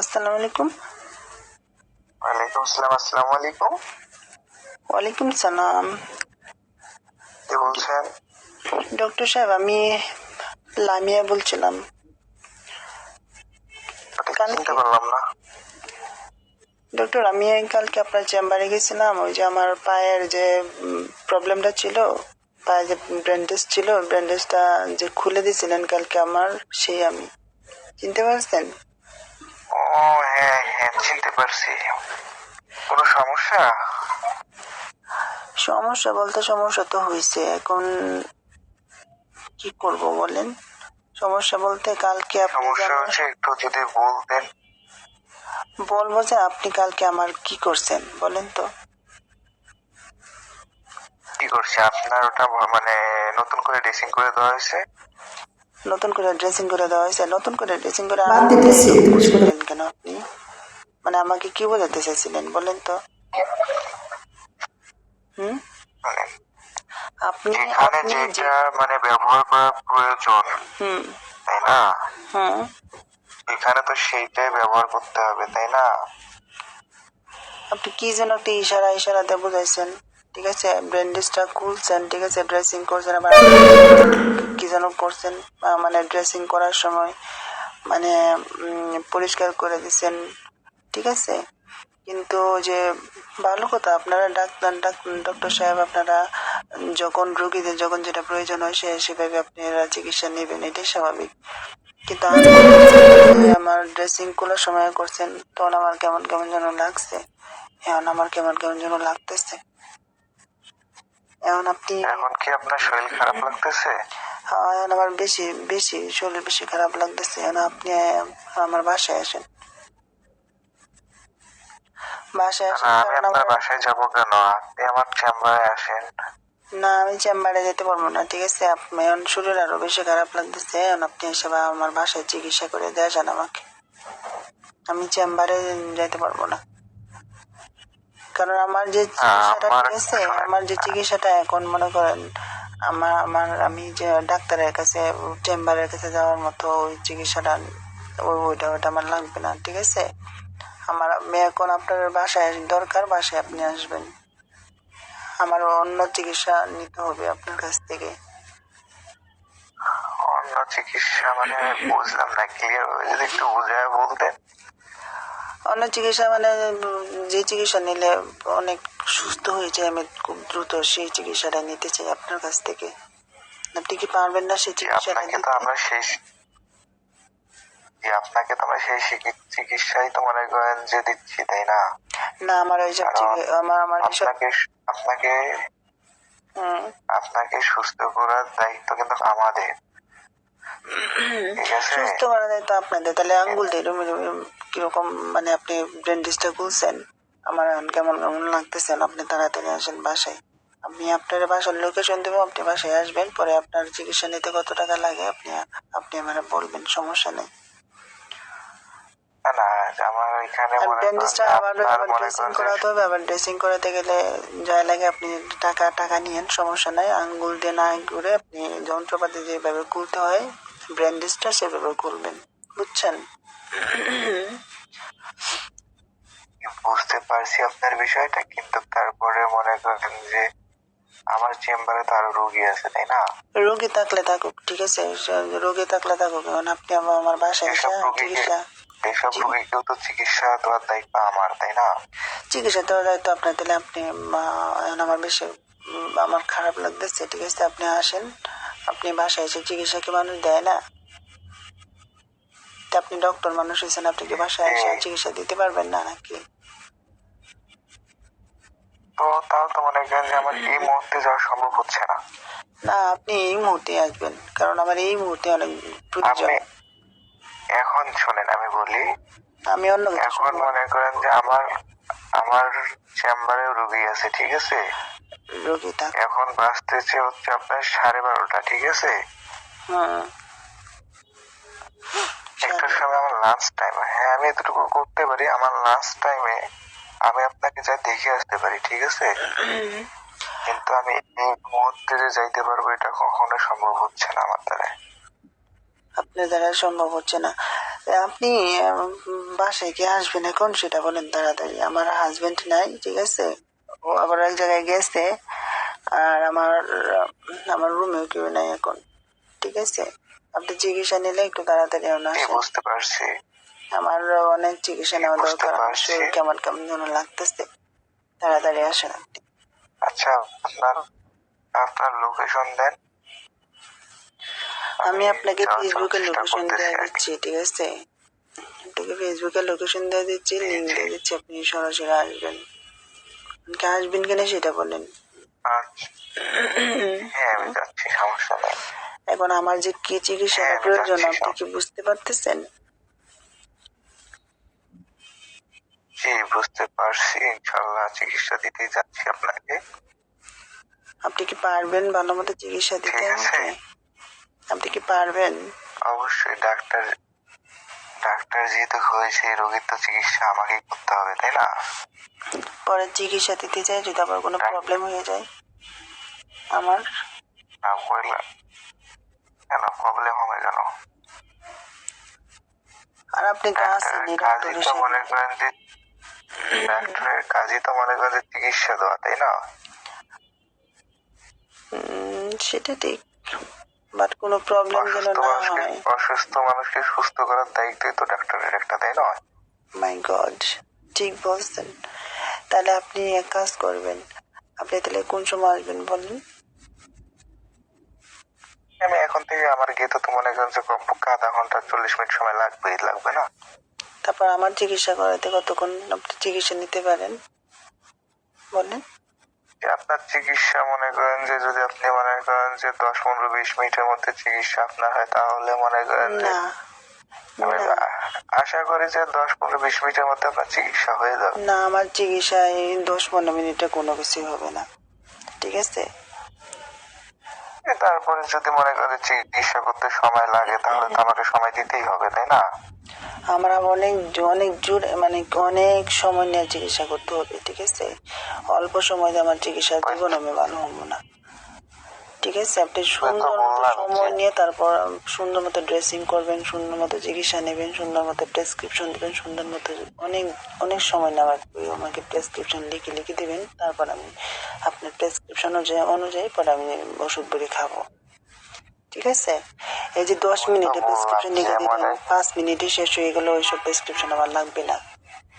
আসসালামু আলাইকুম। ওয়ালাইকুম আসসালাম আসসালামু আলাইকুম। ওয়ালাইকুম সালাম। কে বলছেন? ডক্টর সাহেব আমি লামিয়া বলছিলাম। চিনতে পারলাম না। ডক্টর আমি কালকে আপনার চেম্বারে গেছিলাম ওই যে আমার পায়ের যে প্রবলেমটা ছিল পায়ে যে ব্যান্ডেজ ছিল ব্যান্ডেজটা যে খুলে দিয়েছিলেন কালকে আমার সেই আমি। চিনতে পারছেন? ও হ্যাঁ হ্যাঁ চিনতে পারছি। কোনো সমস্যা? সমস্যা বলতে সমস্যা তো হয়েছে। এখন কি করব বলেন? সমস্যা বলতে কালকে আপনি সমস্যা হচ্ছে একটু যদি বলতেন। বলব যে আপনি কালকে আমার কি করছেন বলেন তো। কি করছে? আপনার ওটা মানে নতুন করে ড্রেসিং করে দেওয়া হয়েছে? নতুন করে ড্রেসিং করে দেওয়া হয়েছে নতুন করে ড্রেসিং করে কেন আপনি? মানে আমাকে কি বোঝাতে চাইছিলেন বলেন তো? হুম? মানে আপনি যে যেটা মানে ব্যবহার করা প্রয়োজন হুম। তাই না? হুম। এখানে তো সেইটাই ব্যবহার করতে হবে তাই না? আপনি কি যেন একটা ইশারা ইশারাতে বুঝাইছেন। ঠিক আছে ব্যান্ডেজটা খুলছেন ঠিক আছে ড্রেসিং করছেন আবার কি যেন করছেন মানে ড্রেসিং করার সময় মানে পরিষ্কার করে দিছেন। ঠিক আছে, কিন্তু যে, ভালো কথা, আপনারা ডাক্তার ডক্টর সাহেব আপনারা, যখন রোগীদের, যখন যেটা প্রয়োজন হয়, সে সেভাবে আপনারা চিকিৎসা নেবেন, এটাই স্বাভাবিক। কিন্তু আমার ড্রেসিংগুলোর সময় করছেন, তখন আমার কেমন কেমন যেন লাগছে। এখন আমার কেমন কেমন যেন লাগতেছে। এখন আপনি এখন কি আপনার শরীর খারাপ লাগতেছে? হ্যাঁ, এখন আমার বেশি বেশি শরীর বেশি খারাপ লাগতেছে। এখন আপনি আমার বাসায় আসেন। বাসায় আসেন না আমি আপনার আমার বাসায় যাব কেন? আপনি আমার চেম্বারে আসেন। না আমি চেম্বারে যেতে পারব না ঠিক আছে? আপনি এখন শরীর আরও বেশি খারাপ লাগতেছে। এখন আপনি এসে আমার বাসায় চিকিৎসা করে দিয়ে যান আমাকে। আমি চেম্বারে যেতে পারব না। কারণ আমার যে চিকিৎসাটা আমার- আমার যে চিকিৎসাটা এখন মনে করেন আমার আমার আমি যে ডাক্তারের কাছে চেম্বারের কাছে যাওয়ার মতো ওই চিকিৎসাটা ওই ওইটা ওইটা আমার লাগবে না ঠিক আছে? আমার আমি এখন আপনার বাসায় দরকার বাসায় আপনি আসবেন। আমার অন্য চিকিৎসা নিতে হবে আপনার কাছ থেকে। অন্য চিকিৎসা মানে বুঝলাম না ক্লিয়ার ভাবে যদি একটু বুঝায় বলতেন। অন্য চিকিৎসা মানে যে চিকিৎসা নিলে অনেক সুস্থ হয়ে যায় আমি খুব দ্রুত সেই চিকিৎসাটা নিতে চাই আপনার কাছ থেকে। আপনি কি পারবেন না সেই তো আমরা সেই যে আপনাকে তো আমরা সেই চিকিৎসাই তো মনে করেন যে দিচ্ছি তাই না? না আমার কারণ আমার আমার আপনাকে আপনাকে আপনাকে সুস্থ করার দায়িত্ব কিন্তু আমাদের। যায় তো আপনাদের। তাহলে আঙ্গুল দিয়ে কীরকম মানে আপনি ব্রেন্ডিসটা খুলছেন আমার কেমন কেমন লাগতেছেন আপনি তাড়াতাড়ি আসেন বাসায়। আমি আপনার বাসার লোকেশন দেবো আপনি বাসায় আসবেন পরে আপনার চিকিৎসা নিতে কত টাকা লাগে আপনি আপনি আমার বলবেন সমস্যা নেই। ড্রেসিং করাতে গেলে যা লাগে আপনি টাকা টাকা নিয়েন সমস্যা নাই। আঙ্গুল দিয়ে না করে আপনি যন্ত্রপাতি যেভাবে খুলতে হয় ব্যান্ডেজটা সেভাবে করবেন বুঝছেন? বুঝতে পারছি আপনার বিষয়টা কিন্তু তারপরে মনে করেন যে আমার চেম্বারে তো আরও রোগী আছে তাই না? রোগী থাকলে থাকুক ঠিক আছে? রোগী থাকলে থাকুক এখন আপনি আমার বাসায় এসে চিকিৎসা এসব রোগীকেও তো চিকিৎসা দেওয়ার দায়িত্ব আমার তাই না? চিকিৎসা দেওয়া দায়িত্ব আপনার তাহলে আপনি আমার বেশি আমার খারাপ লাগতেছে ঠিক আছে? আপনি আসেন। আপনি বাসায় এসে চিকিৎসা কি মানুষ দেয় না? আপনি ডক্টর মানুষ হয়েছেন আপনি কি বাসায় এসে হ্যাঁ। চিকিৎসা দিতে পারবেন না নাকি? তো তাও তো মনে করেন যে আমার এই মুহূর্তে যাওয়া সম্ভব হচ্ছে না। না আপনি এই মুহূর্তে আসবেন কারণ আমার এই মুহূর্তে অনেক প্রয়োজন। এখন শোনেন আমি বলি আমি অন্য এখন মনে করেন যে আমার আমার চেম্বারে রোগী আছে ঠিক আছে? এখন বাঁচতেছে হচ্ছে আপনার সাড়ে বারোটা ঠিক আছে? হুম একটার সময় আমার লাঞ্চ টাইম হ্যাঁ আমি এতটুকু করতে পারি আমার লাঞ্চ টাইমে আমি আপনাকে দেখে আসতে পারি ঠিক আছে? কিন্তু আমি এই মুহূর্তে যে যাইতে পারব এটা কখনো সম্ভব হচ্ছে না আমার দ্বারা। আপনার দ্বারা সম্ভব হচ্ছে না। আপনি বাসায় কি আসবেন এখন? সেটা বলেন তাড়াতাড়ি। আমার হাজবেন্ড নাই ঠিক আছে? ও আবার এক জায়গায় গেছে আর আমার আমার রুমেও কেউ নাই এখন ঠিক আছে? আপনি চিকিৎসা নিলে একটু তাড়াতাড়ি না বুঝতে পারছি। আমার অনেক চিকিৎসা নেওয়া দরকার শরীর কেমন কেমন যেন লাগতেছে। তাড়াতাড়ি আসেন আপনি। আচ্ছা আপনার আপনার লোকেশন দেন। আমি আপনাকে ফেসবুকে লোকেশন দিয়ে দিচ্ছি ঠিক আছে? আপনাকে ফেসবুকে লোকেশন দিয়ে দিচ্ছি লিঙ্ক দিয়ে দিচ্ছি আপনি সরাসরি আসবেন। আপনি আসবেন কিনা সেটা বলেন। হ্যাঁ আমি যাচ্ছি সমস্যা নেই। এখন আমার যে কি চিকিৎসা হ্যাঁ, প্রয়োজন আপনি কি বুঝতে পারতেছেন? জি বুঝতে পারছি ইনশাল্লাহ চিকিৎসা দিতেই যাচ্ছি আপনাকে। আপনি কি পারবেন ভালো মতো চিকিৎসা দিতে। আমাকে? আপনি কি পারবেন? অবশ্যই ডাক্তার ডাক্তার যেহেতু হয়েছে রোগীর তো চিকিৎসা আমাকেই করতে হবে তাই না? পরে চিকিৎসা দিতে চাই যদি আবার কোনো প্রবলেম হয়ে যায়। আমার না বললাম কেন? প্রবলেম হবে কেন? আর আপনি তো কাজই তো মনে করেন যে ডাক্তারের কাজই তো মনে করেন চিকিৎসা দেওয়া তাই না? সেটা ঠিক। বাট কোনো প্রবলেম যেন না হয়। অসুস্থ মানুষকে সুস্থ করার দায়িত্বই তো ডাক্তারের একটা তাই না মাই গড ঠিক বলছেন। তাহলে আপনি এক কাজ করবেন। আপনি তাহলে কোন সময় আসবেন বলেন? আমি এখন থেকে আমার গেতে তো মনে যে কমপক্ষে আধা ঘণ্টা চল্লিশ মিনিট সময় লাগবেই লাগবে না? তারপর আমার চিকিৎসা করাতে কতক্ষণ আপনি চিকিৎসা নিতে পারেন? বলেন। আপনার চিকিৎসা মনে করেন যে যদি আপনি মনে করেন যে দশ পনেরো বিশ মিনিটের মধ্যে চিকিৎসা আপনার হয় তাহলে মনে করেন যে না। আমি না। আ- আশা করি যে দশ পনেরো বিশ মিনিটের মধ্যে আপনার চিকিৎসা হয়ে যাবে। না আমার চিকিৎসায় দশ পনেরো মিনিটে কোনো কিছু হবে না। ঠিক আছে? তারপরে যদি মনে করেন চিকিৎসা করতে সময় লাগে তাহলে তো আমাকে সময় দিতেই হবে তাই না? আমার অনেক অনেক জোর মানে অনেক সময় নিয়ে চিকিৎসা করতে হবে ঠিক আছে? অল্প সময় দিয়ে আমার চিকিৎসা জীবন আমি ভালো হব না। ঠিক আছে? আপনি সুন্দর মতো সময় নিয়ে তারপর সুন্দর মতো ড্রেসিং করবেন সুন্দর মতো চিকিৎসা নেবেন সুন্দর মতো প্রেসক্রিপশন দেবেন সুন্দর মতো অনেক অনেক সময় নেওয়ার আমাকে প্রেসক্রিপশন লিখে লিখে দেবেন। তারপর আমি আপনার প্রেসক্রিপশন অনুযায়ী অনুযায়ী পরে আমি ওষুধ বড়ি খাব। ঠিক আছে? এই যে দশ মিনিটে প্রেসক্রিপশন লিখে মানে- পাঁচ মিনিটে শেষ হয়ে গেলে ওইসব প্রেসক্রিপশন আমার লাগবে না।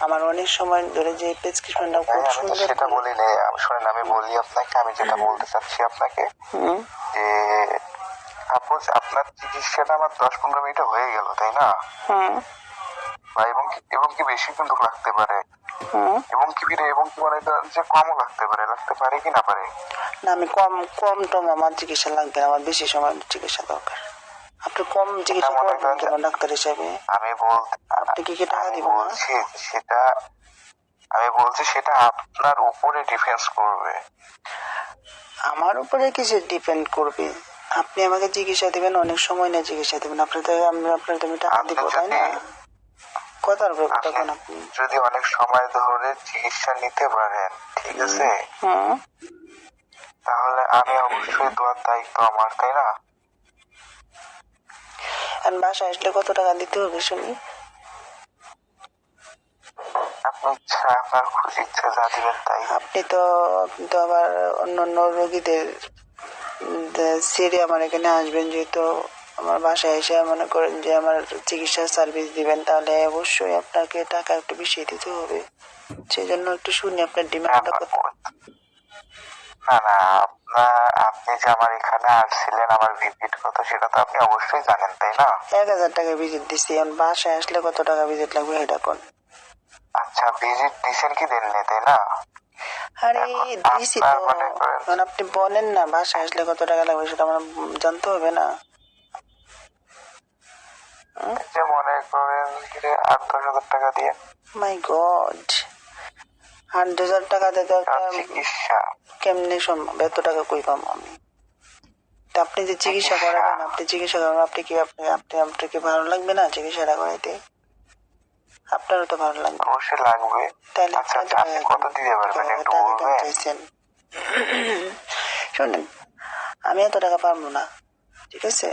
আমার অনেক সময় ধরে যে প্রেসক্রিপশনটা খুব সুন্দর সেটা বলি আমি শোনেন আমি বলি আপনাকে আমি যেটা বলতে চাচ্ছি আপনাকে হুম, যে সাপোজ আপনার চিকিৎসাটা আমার দশ পনেরো মিনিটে হয়ে গেল তাই না? এবং কি এবং কি বেশি কিন্তু লাগতে পারে। এবং কি ফিরে এবং কি মনে যে কমও লাগতে পারে লাগতে পারে কি না পারে? না আমি কম কম টম আমার চিকিৎসা লাগবে আমার বেশি সময় চিকিৎসা দরকার। আপনি কম চিকিৎসা করবেন ডাক্তার হিসাবে? আমি বলতে আপনি কি কি টাকা দিবেন বলছি সেটা আমি বলছি সেটা আপনার উপরে ডিফেন্স করবে। আমার উপরে কিছু ডিপেন্ড করবে? আপনি আমাকে চিকিৎসা দিবেন অনেক সময় নিয়ে চিকিৎসা দিবেন। আপনার তো আমি আপনার তো আমি টাকা দিব তাই না? কথার উপরে কথা আপনি যদি অনেক সময় ধরে চিকিৎসা নিতে পারেন ঠিক আছে? তাহলে আমি অবশ্যই দোয়ার দায়িত্ব আমার তাই না? আর বাসা আসলে কত টাকা দিতে হবে শুনি? আপনি আপনার ইচ্ছা যা তাই। আপনি তো আপনি তো আবার অন্য অন্য রোগীদের সেরে আমার এখানে আসবেন যেহেতু আমার বাসায় এসে মনে করেন যে আমার চিকিৎসা সার্ভিস দিবেন তাহলে অবশ্যই আপনাকে টাকা একটু বেশি দিতে হবে। সেই জন্য একটু শুনি আপনার ডিমান্ডটা কত? না না আপনার আপনি যে আমার এখানে আসছিলেন আমার ভিজিট কত সেটা তো আপনি অবশ্যই জানেন তাই না? এক হাজার টাকা ভিজিট দিচ্ছি এখন বাসায় আসলে কত টাকা ভিজিট লাগবে এটা কোন? আচ্ছা ভিজিট দিছেন কি দেননি তাই না? আরে দিছি তো। আপনি বলেন না বাসায় আসলে কত টাকা লাগবে সেটা আমার জানতে হবে না। যে মনে করেন আট দশ হাজার টাকা দিয়ে। মাই গড আট হাজার টাকা তার একটা চিকিৎসা। কেমনে সম্ভব? এত টাকা কই পাবো আমি? তা আপনি যে চিকিৎসা। করাবেন আপনি চিকিৎসা করাবেন আপনি কি আপনি আপনি আপনার কি ভালো লাগবে না চিকিৎসাটা করাইতে? আপনারও তো ভালো লাগবে। অবশ্যই লাগবে। তাহলে আচ্ছা আচ্ছা আপনি কত দিতে পারবেন? একটু বলবেন? শোনেন আমি এত টাকা পারব না ঠিক আছে?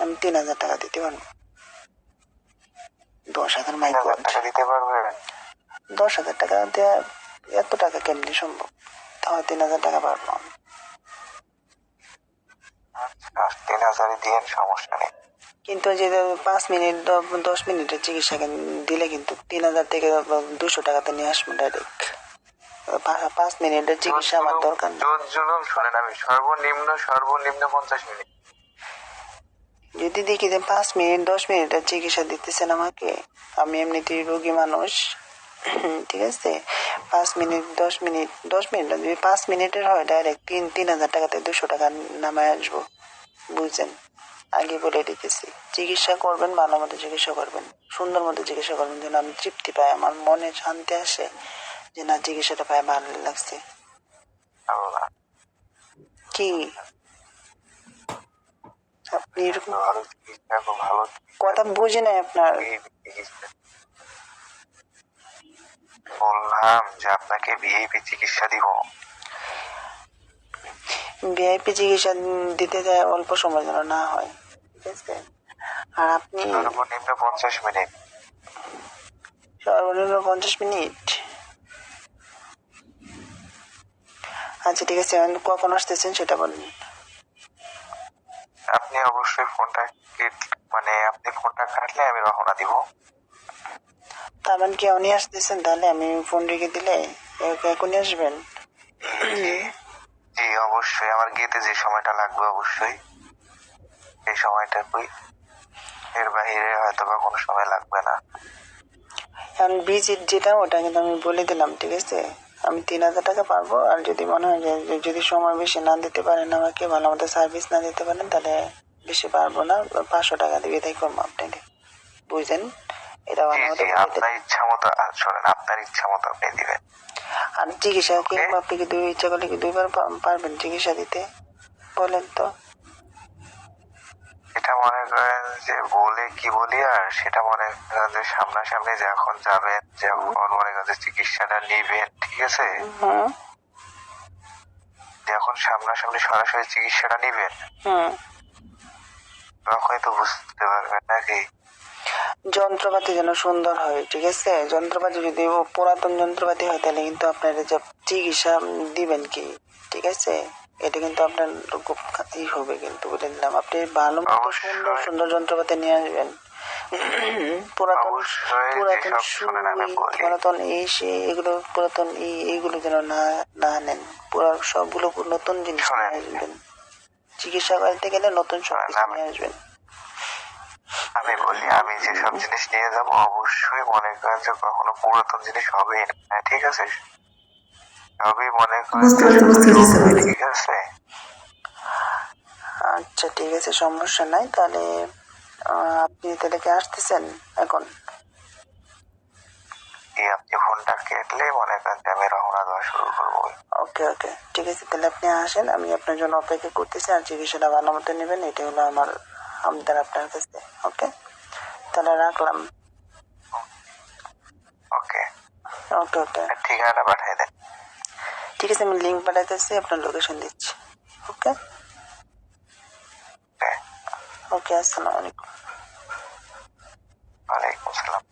আমি তিন হাজার টাকা দিতে পারব। দশ হাজার তিন মাই হাজার টাকা দিতে পারবেন। দশ হাজার টাকা দেওয়া এত টাকা কেমনি সম্ভব? তাহলে তিন হাজার টাকা পারব। আচ্ছা তিন সমস্যা নেই। কিন্তু যে পাঁচ মিনিট দশ মিনিটের চিকিৎসা দিলে কিন্তু তিন হাজার থেকে দুশো টাকাতে নিয়ে আসব ডাইরেক্ট পাঁচ মিনিটের চিকিৎসা আমার দরকার জুলুম শোনেন আমি সর্বনিম্ন সর্বনিম্ন পঞ্চাশ মিনিট। যদি দেখি যে পাঁচ মিনিট দশ মিনিটের চিকিৎসা দিতেছেন আমাকে। আমি এমনিতেই রোগী মানুষ। ঠিক আছে? পাঁচ মিনিট দশ মিনিট দশ মিনিট না, যদি পাঁচ মিনিটের হয় ডাইরেক্ট তিন তিন হাজার টাকাতে দুশো টাকা নামায় আসব। বুঝছেন? আগে বলে দিতেছি। চিকিৎসা করবেন ভালো মতো চিকিৎসা করবেন। সুন্দর মতো চিকিৎসা করবেন যেন আমি তৃপ্তি পাই আমার মনে শান্তি আসে যে না চিকিৎসাটা পাই ভালো লাগছে। কি? এরকম চিকিৎসা কথা বুঝে নাই আপনার। বললাম যে আপনাকে ভিআইপি চিকিৎসা দিব। ভিআইপি চিকিৎসা দিতে যায় অল্প সময় যেন না হয়। ঠিক আছে? আর আপনি সর্বনিম্ন পঞ্চাশ মিনিট। সর্বনিম্ন পঞ্চাশ মিনিট? আচ্ছা ঠিক আছে কখন আসতেছেন সেটা বলুন। আপনি অবশ্যই ফোনটা মানে আপনি ফোনটা কাটলে আমি রওনা দিব। তার মানে কি উনি আসতেছেন তাহলে? আমি ফোন রেখে দিলে এখনই আসবেন? জি অবশ্যই। আমার গেতে যে সময়টা লাগবে অবশ্যই। এই সময়টা কই এর বাইরে হয়তো বা কোনো সময় লাগবে না। এখন ভিজিট যেটা ওটা কিন্তু আমি বলে দিলাম ঠিক আছে? আমি তিন হাজার টাকা পারব আর যদি মনে হয় যে যদি সময় বেশি না দিতে পারেন আমাকে ভালো মতো সার্ভিস না দিতে পারেন তাহলে বেশি পারব না। পাঁচশো টাকা দিয়ে তাই করব আপনাকে। বুঝলেন? এটা। আপনার ইচ্ছা মতো শোনেন আপনার ইচ্ছা মতো আপনি দিবেন। আর চিকিৎসা কি আপনি কি দুই ইচ্ছা করলে কি দুইবার পারবেন চিকিৎসা দিতে? বলেন তো। এটা মনে করেন যে বলে কি বলি আর সেটা মনে করেন যে সামনাসামনি যখন যাবেন যখন মনে করেন যে চিকিৎসাটা নিবেন ঠিক আছে? যখন সামনাসামনি সরাসরি চিকিৎসাটা নিবেন তখনই তো বুঝতে পারবেন নাকি? যন্ত্রপাতি যেন সুন্দর হয় ঠিক আছে? যন্ত্রপাতি যদি পুরাতন যন্ত্রপাতি হয় তাহলে কিন্তু আপনার যে চিকিৎসা দিবেন কি ঠিক আছে? এটা কিন্তু আপনার খুব ই হবে কিন্তু বলে দিলাম আপনি ভালো সুন্দর সুন্দর যন্ত্রপাতি নিয়ে আসবেন। পুরাতন পুরাতন যেসব সুই শোনেন আমি বলি। পুরাতন এই সে এগুলো পুরাতন এই এইগুলো যেন না না নেন। পুরো সবগুলো নতুন জিনিস নিয়ে আসবেন। চিকিৎসা করতে গেলে নতুন সব শোনেন, কিছু আমি- নিয়ে আসবেন। আমি বলি আমি যেসব জিনিস নিয়ে যাব অবশ্যই মনে করেন যে কখনো পুরাতন জিনিস হবে না। ঠিক আছে? মনে। ঠিক আছে আচ্ছা ঠিক আছে সমস্যা নাই তাহলে আহ, আপনি তাহলে কি আসতেছেন এখন আপনি ফোনটা কেটলে মনে করেন যে আমি রওনা দেওয়া শুরু করব ওকে ওকে ঠিক আছে তাহলে আপনি আসেন আমি আপনার জন্য অপেক্ষা করতেছি আর চিকিৎসাটা ভালো মতো নেবেন এটা হলো আমার আমদার আপনার কাছে ওকে তাহলে রাখলাম ওকে ওকে ওকে ঠিকানা পাঠিয়ে দেন ঠিক আছে আমি লিঙ্ক পাঠাতেছি আপনার লোকেশন দিচ্ছি। ওকে? ওকে ওকে আসসালামু আলাইকুম। ওয়ালাইকুম আসসালাম।